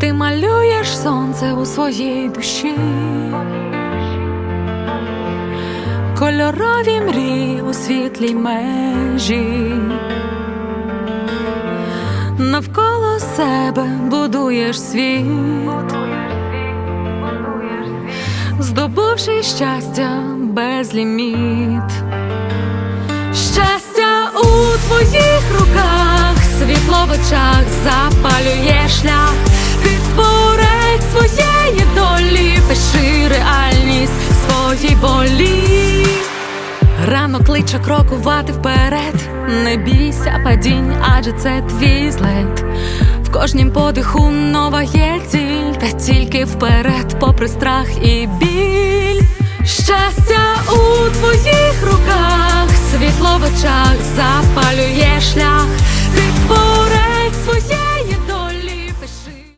ти малюєш сонце у своїй душі, кольорові мрії у світлій межі, навколо себе будуєш світ, здобувши щастя без ліміт. Рано кличе крокувати вперед, не бійся падінь, адже це твій злет. В кожнім подиху нова є ціль, та тільки вперед, попри страх і біль.